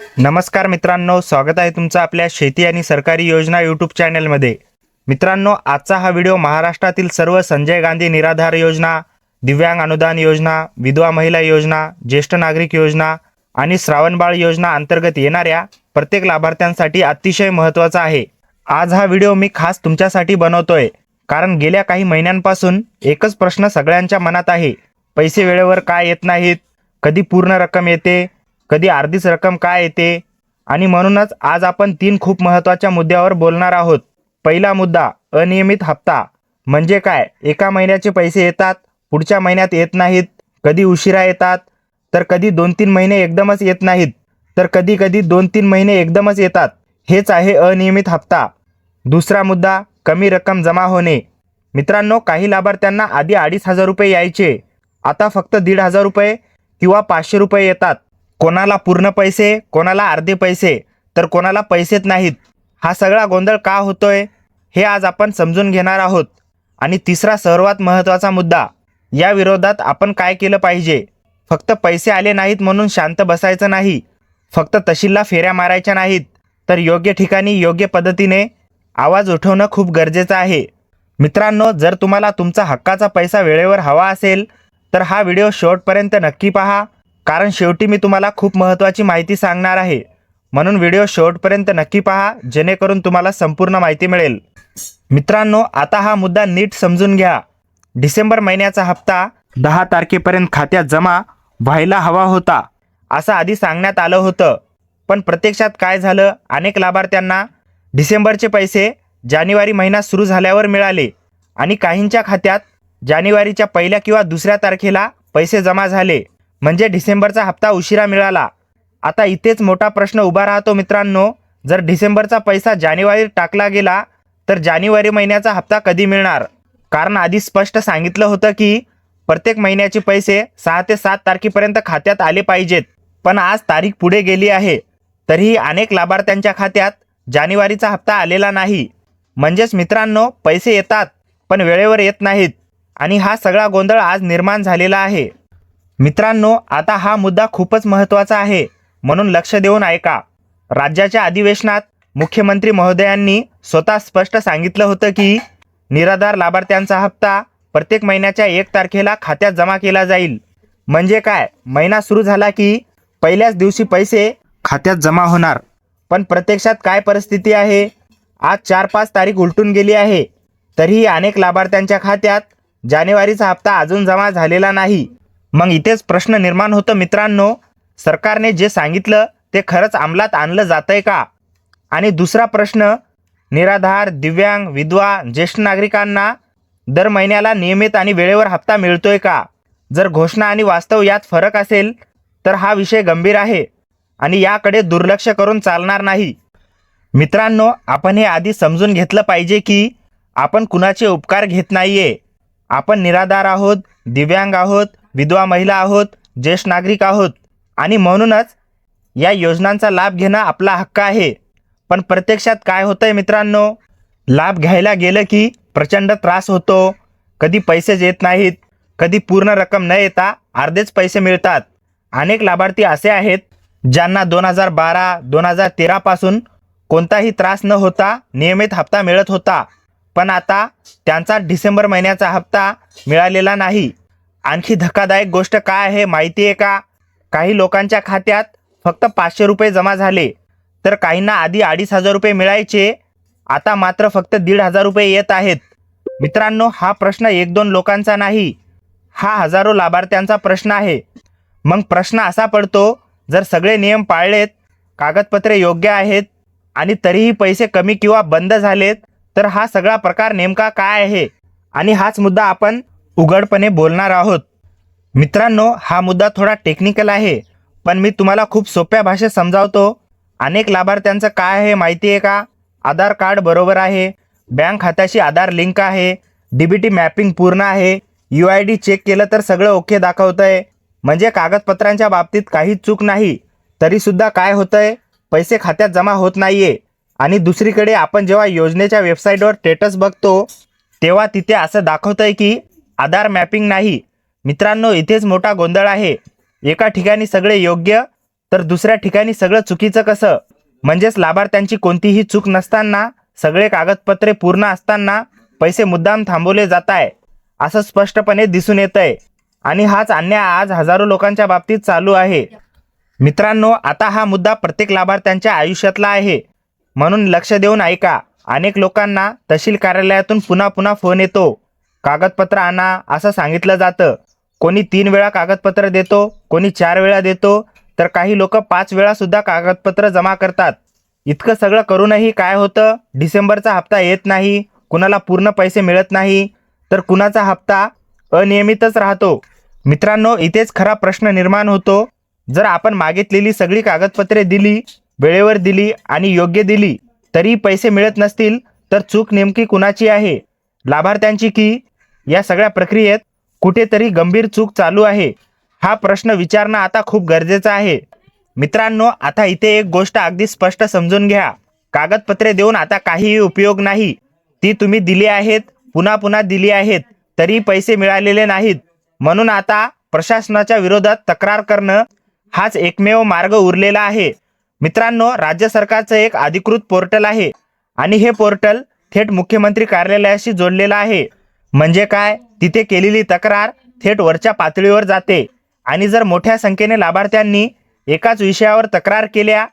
नमस्कार मित्रांनो स्वागत आहे तुमचं आपल्या शेती आणि सरकारी योजना यूट्यूब चॅनलमध्ये. मित्रांनो आजचा हा व्हिडिओ महाराष्ट्रातील सर्व संजय गांधी निराधार योजना दिव्यांग अनुदान योजना विधवा महिला योजना ज्येष्ठ नागरिक योजना आणि श्रावणबाळ योजना अंतर्गत येणाऱ्या प्रत्येक लाभार्थ्यांसाठी अतिशय महत्त्वाचा आहे. आज हा व्हिडिओ मी खास तुमच्यासाठी बनवतोय कारण गेल्या काही महिन्यांपासून एकच प्रश्न सगळ्यांच्या मनात आहे. पैसे वेळेवर काय येत नाहीत? कधी पूर्ण रक्कम येते? कधी अर्धीच रक्कम काय येते? आणि म्हणूनच आज आपण तीन खूप महत्त्वाच्या मुद्द्यावर बोलणार आहोत. पहिला मुद्दा अनियमित हप्ता. म्हणजे काय? एका महिन्याचे पैसे येतात पुढच्या महिन्यात येत नाहीत कधी उशिरा येतात तर कधी दोन तीन महिने एकदमच येत नाहीत तर कधी कधी दोन तीन महिने एकदमच येतात. हेच आहे अनियमित हप्ता. दुसरा मुद्दा कमी रक्कम जमा होणे. मित्रांनो काही लाभार्थ्यांना आधी अडीच हजार रुपये यायचे. आता फक्त दीड हजार रुपये किंवा पाचशे रुपये येतात. कोणाला पूर्ण पैसे कोणाला अर्धे पैसे तर कोणाला पैसेच नाहीत. हा सगळा गोंधळ का होतोय हे आज आपण समजून घेणार आहोत. आणि तिसरा सर्वात महत्त्वाचा मुद्दा या विरोधात आपण काय केलं पाहिजे? फक्त पैसे आले नाहीत म्हणून शांत बसायचं नाही. फक्त तहसीलला फेऱ्या मारायच्या नाहीत. तर योग्य ठिकाणी योग्य पद्धतीने आवाज उठवणं खूप गरजेचं आहे. मित्रांनो जर तुम्हाला तुमचा हक्काचा पैसा वेळेवर हवा असेल तर हा व्हिडिओ शेवटपर्यंत नक्की पहा. कारण शेवटी मी तुम्हाला खूप महत्त्वाची माहिती सांगणार आहे. म्हणून व्हिडिओ शेवटपर्यंत नक्की पहा जेणेकरून तुम्हाला संपूर्ण माहिती मिळेल. मित्रांनो आता हा मुद्दा नीट समजून घ्या. डिसेंबर महिन्याचा हप्ता दहा तारखेपर्यंत खात्यात जमा व्हायला हवा होता असं आधी सांगण्यात आलं होतं. पण प्रत्यक्षात काय झालं अनेक लाभार्थ्यांना डिसेंबरचे पैसे जानेवारी महिना सुरू झाल्यावर मिळाले आणि काहींच्या खात्यात जानेवारीच्या पहिल्या किंवा दुसऱ्या तारखेला पैसे जमा झाले. म्हणजे डिसेंबरचा हप्ता उशिरा मिळाला. आता इथेच मोठा प्रश्न उभा राहतो मित्रांनो. जर डिसेंबरचा पैसा जानेवारीत टाकला गेला तर जानेवारी महिन्याचा हप्ता कधी मिळणार? कारण आधी स्पष्ट सांगितलं होतं की प्रत्येक महिन्याचे पैसे सहा ते सात तारखेपर्यंत खात्यात आले पाहिजेत. पण आज तारीख पुढे गेली आहे. तरीही अनेक लाभार्थ्यांच्या खात्यात जानेवारीचा हप्ता आलेला नाही. म्हणजेच मित्रांनो पैसे येतात पण वेळेवर येत नाहीत. आणि हा सगळा गोंधळ आज निर्माण झालेला आहे. मित्रांनो आता हा मुद्दा खूपच महत्त्वाचा आहे. म्हणून लक्ष देऊन ऐका. राज्याच्या अधिवेशनात मुख्यमंत्री महोदयांनी स्वतः स्पष्ट सांगितलं होतं की निराधार लाभार्थ्यांचा हप्ता प्रत्येक महिन्याच्या एक तारखेला खात्यात जमा केला जाईल. म्हणजे काय? महिना सुरू झाला की पहिल्याच दिवशी पैसे खात्यात जमा होणार. पण प्रत्यक्षात काय परिस्थिती आहे? आज चार पाच तारीख उलटून गेली आहे. तरीही अनेक लाभार्थ्यांच्या खात्यात जानेवारीचा हप्ता अजून जमा झालेला नाही. मग इथेच प्रश्न निर्माण होतं मित्रांनो. सरकारने जे सांगितलं ते खरंच अंमलात आणलं जातंय का? आणि दुसरा प्रश्न निराधार दिव्यांग विधवा ज्येष्ठ नागरिकांना दर महिन्याला नियमित आणि वेळेवर हप्ता मिळतोय का? जर घोषणा आणि वास्तव यात फरक असेल तर हा विषय गंभीर आहे आणि याकडे दुर्लक्ष करून चालणार नाही. मित्रांनो आपण हे आधी समजून घेतलं पाहिजे की आपण कुणाचे उपकार घेत नाहीये. आपण निराधार आहोत दिव्यांग आहोत विधवा महिला आहोत ज्येष्ठ नागरिक आहोत. आणि म्हणूनच या योजनांचा लाभ घेणं आपला हक्क आहे. पण प्रत्यक्षात काय होतं आहे मित्रांनो? लाभ घ्यायला गेलं की प्रचंड त्रास होतो. कधी पैसेच येत नाहीत कधी पूर्ण रक्कम न येता अर्धेच पैसे मिळतात. अनेक लाभार्थी असे आहेत ज्यांना दोन हजार बारा दोन हजार तेरापासून कोणताही त्रास न होता नियमित हप्ता मिळत होता. पण आता त्यांचा डिसेंबर महिन्याचा हप्ता मिळालेला नाही. आणखी धक्कादायक गोष्ट काय आहे माहिती आहे का? काही लोकांच्या खात्यात फक्त पाचशे रुपये जमा झाले. तर काहींना आधी अडीच हजार रुपये मिळायचे. आता मात्र फक्त दीड हजार रुपये येत आहेत. मित्रांनो हा प्रश्न एक दोन लोकांचा नाही. हा हजारो लाभार्थ्यांचा प्रश्न आहे. मग प्रश्न असा पडतो जर सगळे नियम पाळलेत कागदपत्रे योग्य आहेत आणि तरीही पैसे कमी किंवा बंद झालेत तर हा सगळा प्रकार नेमका काय आहे? आणि हाच मुद्दा आपण उघडपणे बोलणार आहोत. मित्रांनो हा मुद्दा थोडा टेक्निकल आहे पण मी तुम्हाला खूप सोप्या भाषेत समजावतो. अनेक लाभार्थ्यांचं काय आहे माहिती आहे का? आधार कार्ड बरोबर आहे बँक खात्याशी आधार लिंक आहे डी बी टी मॅपिंग पूर्ण आहे यू आय डी चेक केलं तर सगळं ओके दाखवतं आहे म्हणजे कागदपत्रांच्या बाबतीत काही चूक नाही तरीसुद्धा काय होतं आहे पैसे खात्यात जमा होत नाही आहे आणि दुसरीकडे आपण जेव्हा योजनेच्या वेबसाईटवर स्टेटस बघतो तेव्हा तिथे असं दाखवतं आहे की आधार मॅपिंग नाही. मित्रांनो इथेच मोठा गोंधळ आहे. एका ठिकाणी सगळे योग्य तर दुसऱ्या ठिकाणी सगळं चुकीचं कसं? म्हणजेच लाभार्थ्यांची कोणतीही चूक नसताना सगळे कागदपत्रे पूर्ण असताना पैसे मुद्दाम थांबवले जात आहे असं स्पष्टपणे दिसून येत आहे आणि हाच अन्याय आज हजारो लोकांच्या बाबतीत चालू आहे. मित्रांनो आता हा मुद्दा प्रत्येक लाभार्थ्यांच्या आयुष्यातला आहे. म्हणून लक्ष देऊन ऐका अनेक लोकांना तहसील कार्यालयातून पुन्हा पुन्हा फोन येतो. कागदपत्र आणा असं सांगितलं जातं. कोणी तीन वेळा कागदपत्र देतो कोणी चार वेळा देतो तर काही लोक पाच वेळासुद्धा कागदपत्र जमा करतात. इतकं सगळं करूनही काय होतं? डिसेंबरचा हप्ता येत नाही कुणाला पूर्ण पैसे मिळत नाही तर कुणाचा हप्ता? अनियमितच राहतो. मित्रांनो इथेच खरा प्रश्न निर्माण होतो. जर आपण मागितलेली सगळी कागदपत्रे दिली वेळेवर दिली आणि योग्य दिली तरी पैसे मिळत नसतील तर चूक नेमकी कुणाची आहे? लाभार्थ्यांची की या सगळ्या प्रक्रियेत कुठेतरी गंभीर चूक चालू आहे. हा प्रश्न विचारणं आता खूप गरजेचं आहे. मित्रांनो आता इथे एक गोष्ट अगदी स्पष्ट समजून घ्या. कागदपत्रे देऊन आता काहीही उपयोग नाही. ती तुम्ही दिली आहेत पुन्हा पुन्हा दिली आहेत तरी पैसे मिळालेले नाहीत. म्हणून आता प्रशासनाच्या विरोधात तक्रार करणं हाच एकमेव मार्ग उरलेला आहे. मित्रांनो राज्य सरकारचं एक अधिकृत पोर्टल आहे आणि हे पोर्टल थेट मुख्यमंत्री कार्यालयाशी जोडलेलं आहे. म्हणजे काय? तिथे केलेली तक्रार थेट वरच्या पातळीवर जाते. आणि जर मोठ्या संख्येने लाभार्थ्यांनी एकाच विषयावर तक्रार केल्या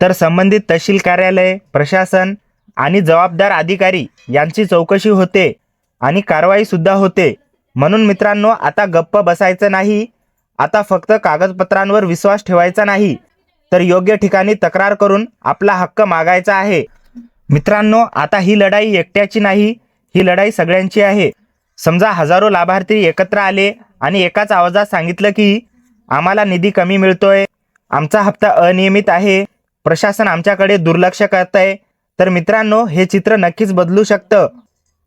तर संबंधित तहसील कार्यालय प्रशासन आणि जबाबदार अधिकारी यांची चौकशी होते आणि कारवाईसुद्धा होते. म्हणून मित्रांनो आता गप्प बसायचं नाही. आता फक्त कागदपत्रांवर विश्वास ठेवायचा नाही. तर योग्य ठिकाणी तक्रार करून आपला हक्क मागायचा आहे. मित्रांनो आता ही लढाई एकट्याची नाही ही लढाई सगळ्यांची आहे. समजा हजारो लाभार्थी एकत्र आले आणि एकाच आवाजात सांगितलं की आम्हाला निधी कमी मिळतोय. आमचा हप्ता अनियमित आहे. प्रशासन आमच्याकडे दुर्लक्ष करत आहे तर मित्रांनो हे चित्र नक्कीच बदलू शकतं.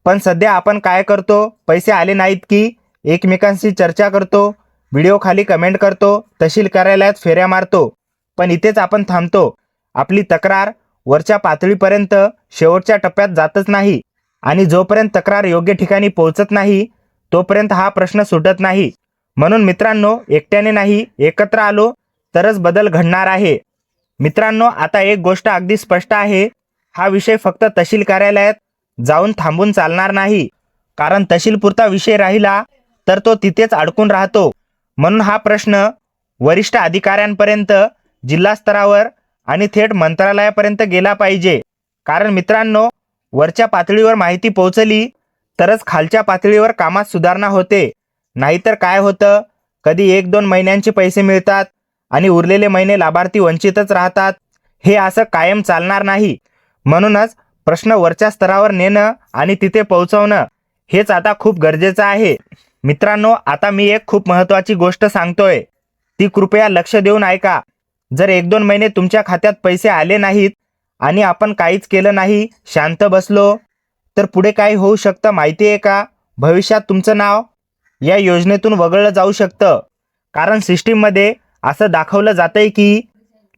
पण सध्या आपण काय करतो? पैसे आले नाहीत की एकमेकांशी चर्चा करतो व्हिडिओ खाली कमेंट करतो तहसील कार्यालयात फेऱ्या मारतो. पण इथेच आपण थांबतो. आपली तक्रार वरच्या पातळीपर्यंत शेवटच्या टप्प्यात जातच नाही. आणि जोपर्यंत तक्रार योग्य ठिकाणी पोहोचत नाही तोपर्यंत हा प्रश्न सुटत नाही. म्हणून मित्रांनो एकट्याने नाही एकत्र आलो तरच बदल घडणार आहे. मित्रांनो आता एक गोष्ट अगदी स्पष्ट आहे. हा विषय फक्त तहसील कार्यालयात जाऊन थांबून चालणार नाही. कारण तहसीलपुरता विषय राहिला तर तो तिथेच अडकून राहतो. म्हणून हा प्रश्न वरिष्ठ अधिकाऱ्यांपर्यंत जिल्हा स्तरावर आणि थेट मंत्रालयापर्यंत गेला पाहिजे. कारण मित्रांनो वरच्या पातळीवर माहिती पोहोचली तरच खालच्या पातळीवर कामात सुधारणा होते. नाहीतर काय होतं? कधी एक दोन महिन्यांचे पैसे मिळतात आणि उरलेले महिने लाभार्थी वंचितच राहतात. हे असं कायम चालणार नाही. म्हणूनच प्रश्न वरच्या स्तरावर नेणं आणि तिथे पोहोचवणं हेच आता खूप गरजेचं आहे. मित्रांनो आता मी एक खूप महत्त्वाची गोष्ट सांगतोय. ती कृपया लक्ष देऊन ऐका. जर एक दोन महिने तुमच्या खात्यात पैसे आले नाहीत आणि आपण काहीच केलं नाही शांत बसलो. तर पुढे काय होऊ शकतं माहिती आहे का? भविष्यात तुमचं नाव या योजनेतून वगळलं जाऊ शकतं. कारण सिस्टीममध्ये असं दाखवलं जातंय की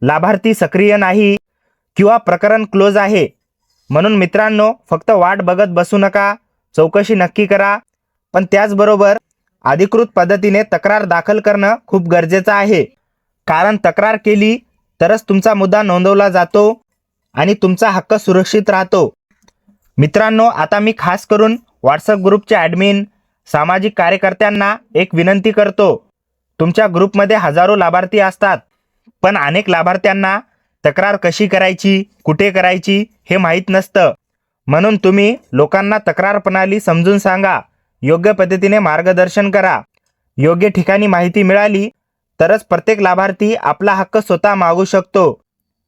लाभार्थी सक्रिय नाही किंवा प्रकरण क्लोज आहे. म्हणून मित्रांनो फक्त वाट बघत बसू नका चौकशी नक्की करा. पण त्याचबरोबर अधिकृत पद्धतीने तक्रार दाखल करणं खूप गरजेचं आहे. कारण तक्रार केली तरच तुमचा मुद्दा नोंदवला जातो. आणि तुमचा हक्क सुरक्षित राहतो. मित्रांनो आता मी खास करून व्हॉट्सअप ग्रुपचे ॲडमिन सामाजिक कार्यकर्त्यांना एक विनंती करतो. तुमच्या ग्रुपमध्ये हजारो लाभार्थी असतात पण अनेक लाभार्थ्यांना तक्रार कशी करायची कुठे करायची हे माहीत नसतं. म्हणून तुम्ही लोकांना तक्रार प्रणाली समजून सांगा योग्य पद्धतीने मार्गदर्शन करा. योग्य ठिकाणी माहिती मिळाली तरच प्रत्येक लाभार्थी आपला हक्क स्वतः मागू शकतो.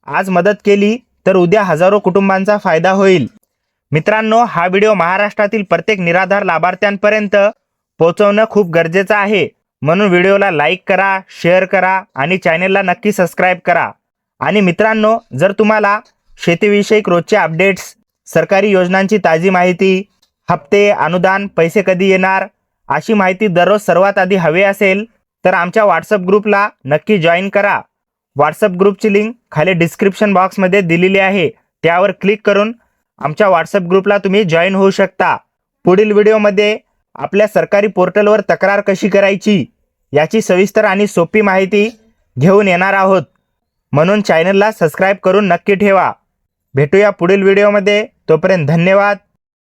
आज मदत केली तर उद्या हजारो कुटुंबांचा फायदा होईल. मित्रांनो हा व्हिडिओ महाराष्ट्रातील प्रत्येक निराधार लाभार्थ्यांपर्यंत पोहोचवणं खूप गरजेचं आहे. म्हणून व्हिडिओला लाईक करा शेअर करा आणि चॅनेलला नक्की सबस्क्राईब करा. आणि मित्रांनो जर तुम्हाला शेतीविषयक रोजचे अपडेट्स सरकारी योजनांची ताजी माहिती हप्ते अनुदान पैसे कधी येणार अशी माहिती दररोज सर्वात आधी हवी असेल तर आमच्या व्हॉट्सअप ग्रुपला नक्की जॉईन करा. व्हॉट्सअप ग्रुपची लिंक खाली डिस्क्रिप्शन बॉक्समध्ये दिलेली आहे. त्यावर क्लिक करून आमच्या व्हॉट्सअप ग्रुपला तुम्ही जॉईन होऊ शकता. पुढील व्हिडिओमध्ये आपल्या सरकारी पोर्टलवर तक्रार कशी करायची याची सविस्तर आणि सोपी माहिती घेऊन येणार आहोत. म्हणून चॅनलला सबस्क्राईब करून नक्की ठेवा. भेटूया पुढील व्हिडिओमध्ये तोपर्यंत धन्यवाद.